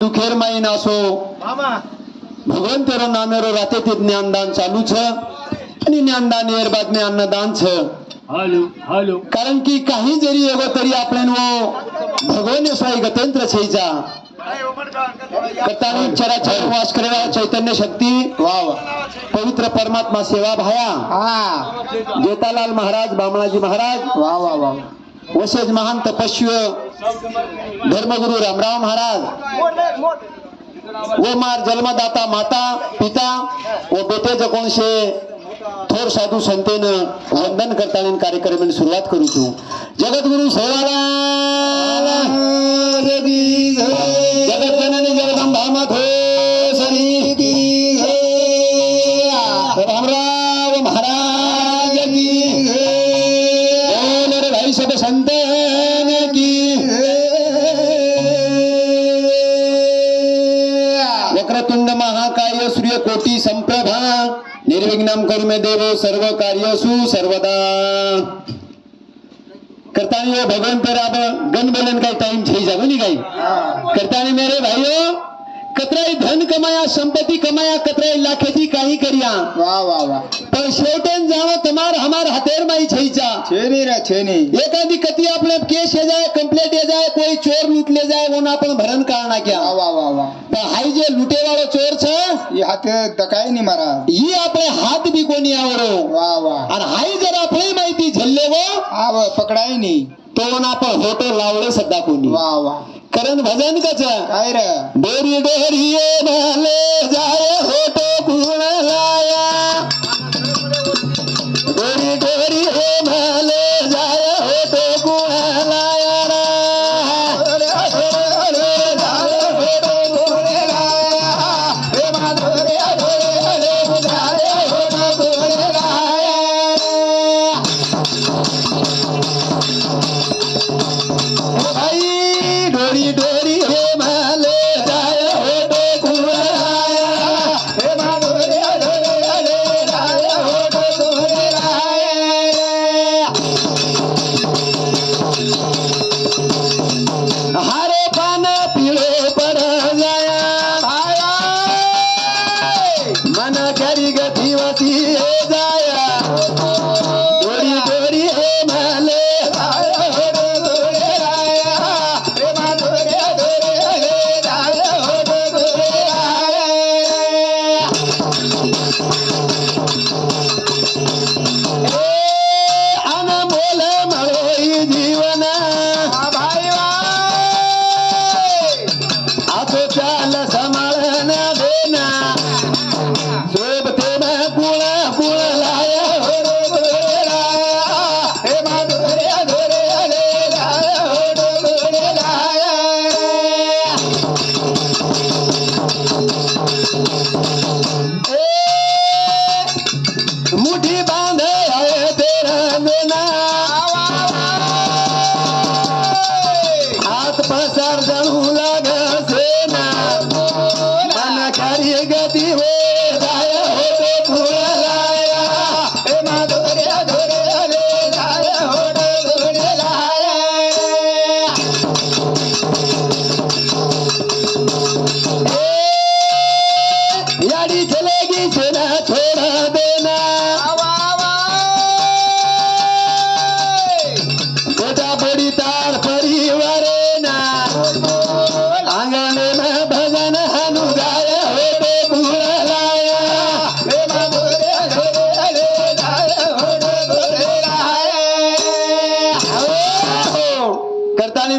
दुखेर माई नासो। भगवान तेरो नामेरो राते ते ज्ञानदान चालू छ आणि ज्ञानदान येर बाद में अन्नदान छ। हालो हालो। कारण की काही जरी एगो तरी आपले वो भगवान ने सही गतंत्र छै जा। कतानी चरा छै वास करे चैतन्य शक्ति वाह वा। पवित्र परमात्मा सेवा भाया। जेतालाल महाराज बामणाजी महाराज वाह वाह वाह वसेज महान तपस्वी धर्मगुरु रामराव महाराज। वो मार जन्मदाता माता पिता व बेटे जकोणशे थोर साधू संतेन वंदन करताना कार्यक्रमाची सुरुवात करू तू जगद्गुरु सेवाला जगतजननी जगदंबा माधो सर्व कार्यसु सर्वदा. करता नहीं भगवान पर आप गन बलन का टाइम छह जाओ नहीं गई करता नहीं मेरे भाइयों कतरा धन कमाया संपत्ति कमाया कतराई लाखे थी कहीं करिया. वाह वाह वाह पर शेटन जाओ तमार हमार हतेर माई छैचा छेनी रे छेनी. एखादी कती आपने केस हे जाए कंप्लेट है जाए कोई चोर लूट ले जाए वो ना अपन भरण कारण क्या वाह वाह वाह पर हाई जे लुटे ये हाथ दकाय नहीं मारा. ही आपले हात बी कोणी आवरो? वा वा. आणि हाई जर आपली माहिती झल्ले व आव पकडाय नहीं. तो ना आपण होतो लावले सध्या कोणी. वा वा. करण भजन कच? काय रे? डोरी डोरी ये भाले जाय होतो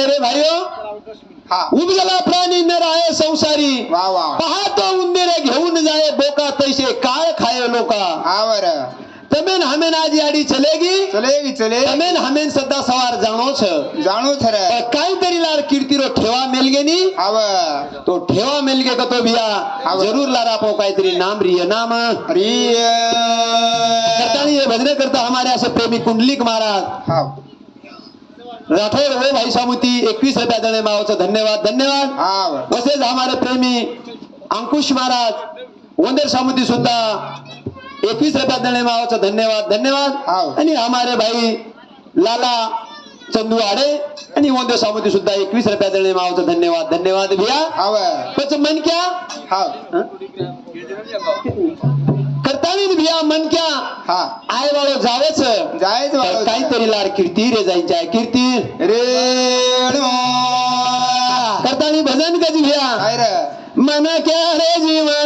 मेरे भाइयों हा. उपजला प्राणी नर आहे संसारी. पाहतो उंदीरे घेऊन जाय बोका तैसे. काळ खाय लोका. आवर तमेन हमेन आज याडी चलेगी? चलेगी चले तमेन हमेन सदा सवार जाणो छ जाणू थर पण काहीतरी लार कीर्तीरो ठेवा मेलगे नी? आव तो ठेवा मेलगे तो भिया? आव. जरूर लारा पो काहीतरी नाम रिय नाम. अरे करतानी ये भजने करता हमारे असे प्रेमी कुंडलिक महाराज. हा. राठौर हो भाई सामुती एकवीस रुपया देणे मावाचं धन्यवाद धन्यवाद. आव तसेच हमारे प्रेमी अंकुश महाराज वंदेर सामुती सुद्धा. एकवीस रुपया देणे मावाचं धन्यवाद धन्यवाद. आणि हमारे भाई लाला चंदू आडे आणि ओंदे सामोती सुद्धा एकवीस रुपया देणे मावचं धन्यवाद धन्यवाद. भिया? मन क्या? हाव करताळी भिया मन क्या? हा. आय बाळो जावेच. जायचं बाळा. काहीतरी लाड कीर्ती रे जायची आहे. कीर्ती. रेणू करताळी भजन कधी भिया काय रे? मन क्या रे जीवन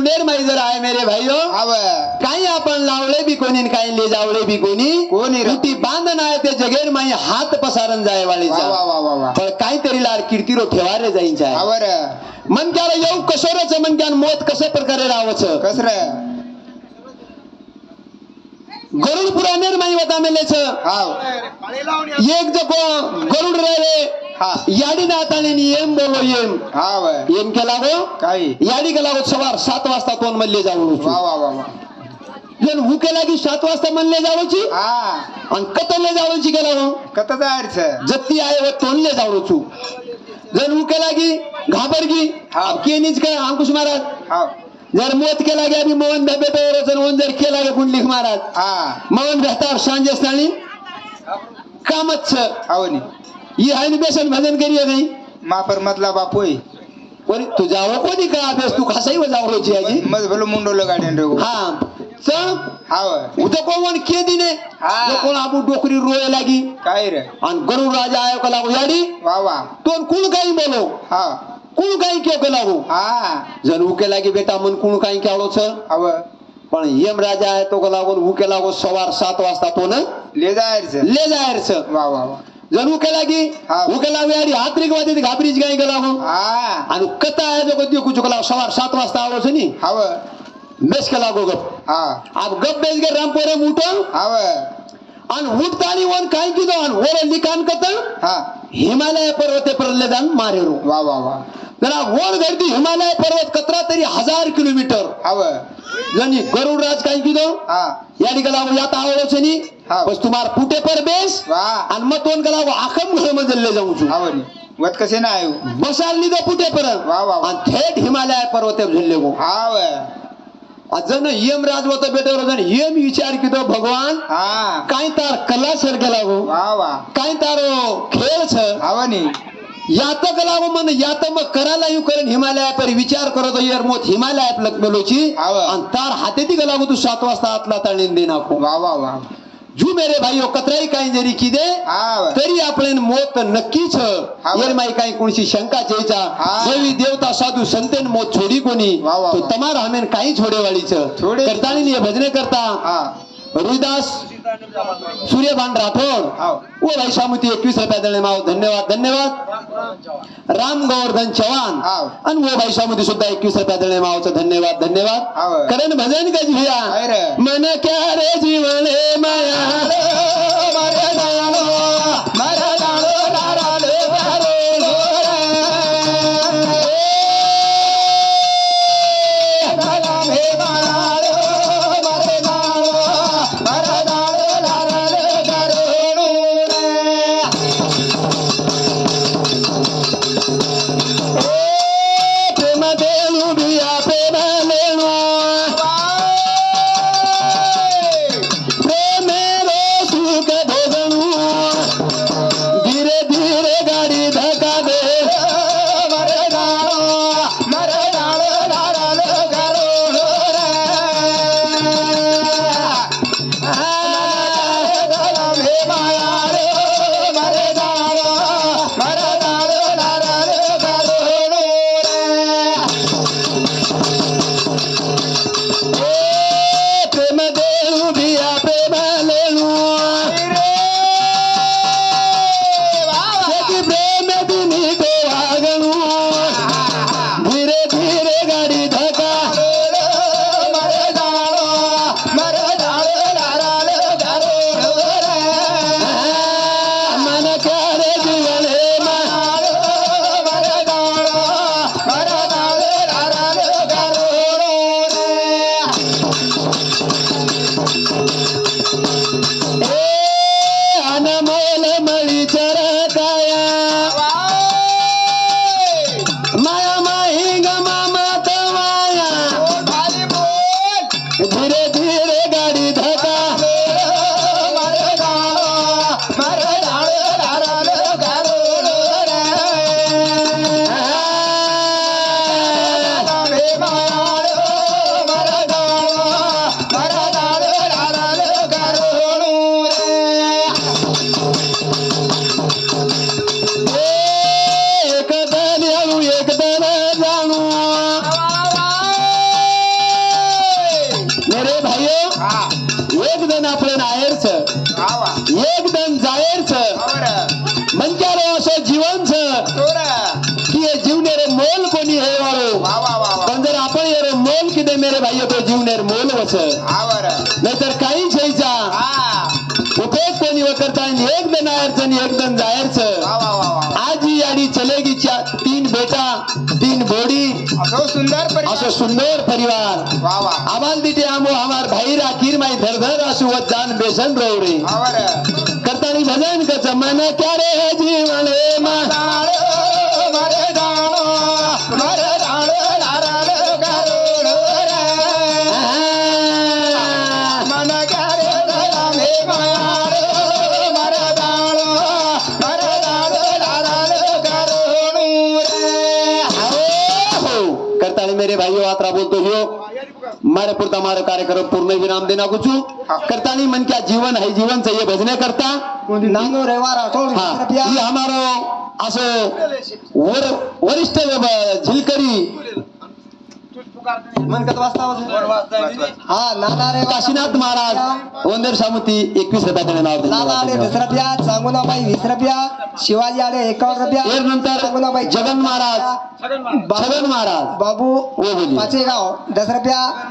जीवनेर माई जर आहे मेरे आव. काही आपण लावले बी कोणी काही ले जावले बी कोणी कोणी रे? ती बांधन ते जगेर माई हात पसारण जाय वा वा वाळीचा वा वा वा. पण काहीतरी लाड कीर्तिरो ठेवारे आहे. आवर. मन क्या येऊ कसोरच मन क्या मोत कसे प्रकारे राहावचं कस रे गरुड पुराणेर माई वता मेलेच एक जको गरुड रे रे याडी नाताने नी येम बोलो येम येम केला गो? काही. याडी गेला गो सवार सात वाजता कोण मल्ले जाऊ वा वा वा वा. जण हु केला की सात वाजता म्हणले जावची हा. आणि कतले जावची गेला हो कत जायचं जत्ती आहे व तोंडले जावचू जण हु केला की घाबरगी हा. केनीच काय अंकुश महाराज? हाव जर मोत केला गे आम्ही मोहन बेटावर जर जर केला गे कुंडलिक महाराज? हा. मोहन भेटावर सांजे असताना कामच हाव ही आहे बेसन भजन करी नाही मापर मधला बापोय कोणी तू जावं कोणी का अभ्यास? तू खासाही व जावची आजी? मज भलो मुंडोलं गाड्यान रे हा. चल. हाव उद्या कोण के दिने हा. जो कोण आबू डोकरी रोय लागी. काय रे? आणि गरुड राजा आयो का लागू. याडी? वा वा. तो कुण काही बोलो. हा. कुण काही केव के लागू? हा. जण उके लागी बेटा मन कुण काही केवलो छ हाव पण यम राजा आहे तो का लागून उके लागो सवार सात वाजता तो न ले जायचं. ले जायर छ वा वा वा. जण उके लागी हा. उके लागू याडी हात्रिक वादी घाबरीच गाई गेला हो. आणि कथा आहे जो कधी कुचू लागो सवार सात वाजता आवडो छ नी? हाव. बेस के लागो गप. हा. अब गप बेस गे रामपोरे उठो हाव. आणि उठतानी वन काय किदो आणि वर लिखाण कत हा. हिमालय पर्वते परले जाण मारेरो. वा वा वा. जरा वर धरती हिमालय पर्वत कतरा तरी हजार किलोमीटर. हाव. गरुड राज काय किदो हा. या ठिकाणी यात आवडो नी? हा. बस तुम्हाला पुटे पर बेस वा. आणि मग तोंड गला आखम घर मजले जाऊ नी. वत कसे ना आयो. बसारली दो पुटे पर वा, वा. आणि थेट हिमालय पर्वते झुलले गो. हाव. जण यम राज होत बेटेवर जण यम विचार किदो भगवान. हा. काय तार कला सर गेला गो. वा वा. काय तारो खेळ छ. हाव नी. यात गलाव मन यात मग करायला येऊ करेन हिमालया पर विचार करत येर मोत हिमालयात आव. आणि तार हातेती गलाव तू सात वाजता आतला ताळीन दे नाको. वा वा वा. जू मेरे भाईओ कतराई काही जरी किदे हाव तरी आपण मोत नक्कीच आव. येर माई काही कोणशी शंका चेचा हा. देवी देवता साधू संतेन मोत छोडी कोणी वा, वा, तो वा. तमार हमेन काही छोडेवाळीच छोडे. रुईदास सूर्यभान राठोड ओ भाई शामुती एकवीस रुपया देणे माव धन्यवाद धन्यवाद. राम गोवर्धन चव्हाण. आणि ओ भाई शामुती सुद्धा एकवीस रुपया देणे मावचं धन्यवाद धन्यवाद. करण भजन भिया रे? मन क्या रे जीवन माया? नाहीतर काही छयचा उपयोग कोणी व करता आणि एक दन आयरच आणि एक दन जायरच. आज ही याडी चलेगी चा तीन बेटा तीन बोडी. असो सुंदर परिवार. असं सुंदर परिवार. आम्हाला तिथे आमो हमार भाई राखीर माई धरधर असू व जान बेसन आवर करतानी भजन कच मन क्या रे हे जीवन मारे पुरता मारो कार्यक्रम पूर्ण विराम देना कुछ। करतानी मन क्या जीवन है जीवन से ये भजने करता। नानो हा। ही हमारो असं वर वरिष्ठ झिलकरी। हा नाना काशीनाथ महाराज वंदर सामुती एकवीस रुपयाकडे नाव लाला आले. दस रुपया चांगुनाबाई वीस रुपया शिवाजी आले एकावन्न रुपया नंतर चांगुनाबाई जगन महाराज। बाबू- छगन महाराज। बाबू पाचेगाव दस रुपया।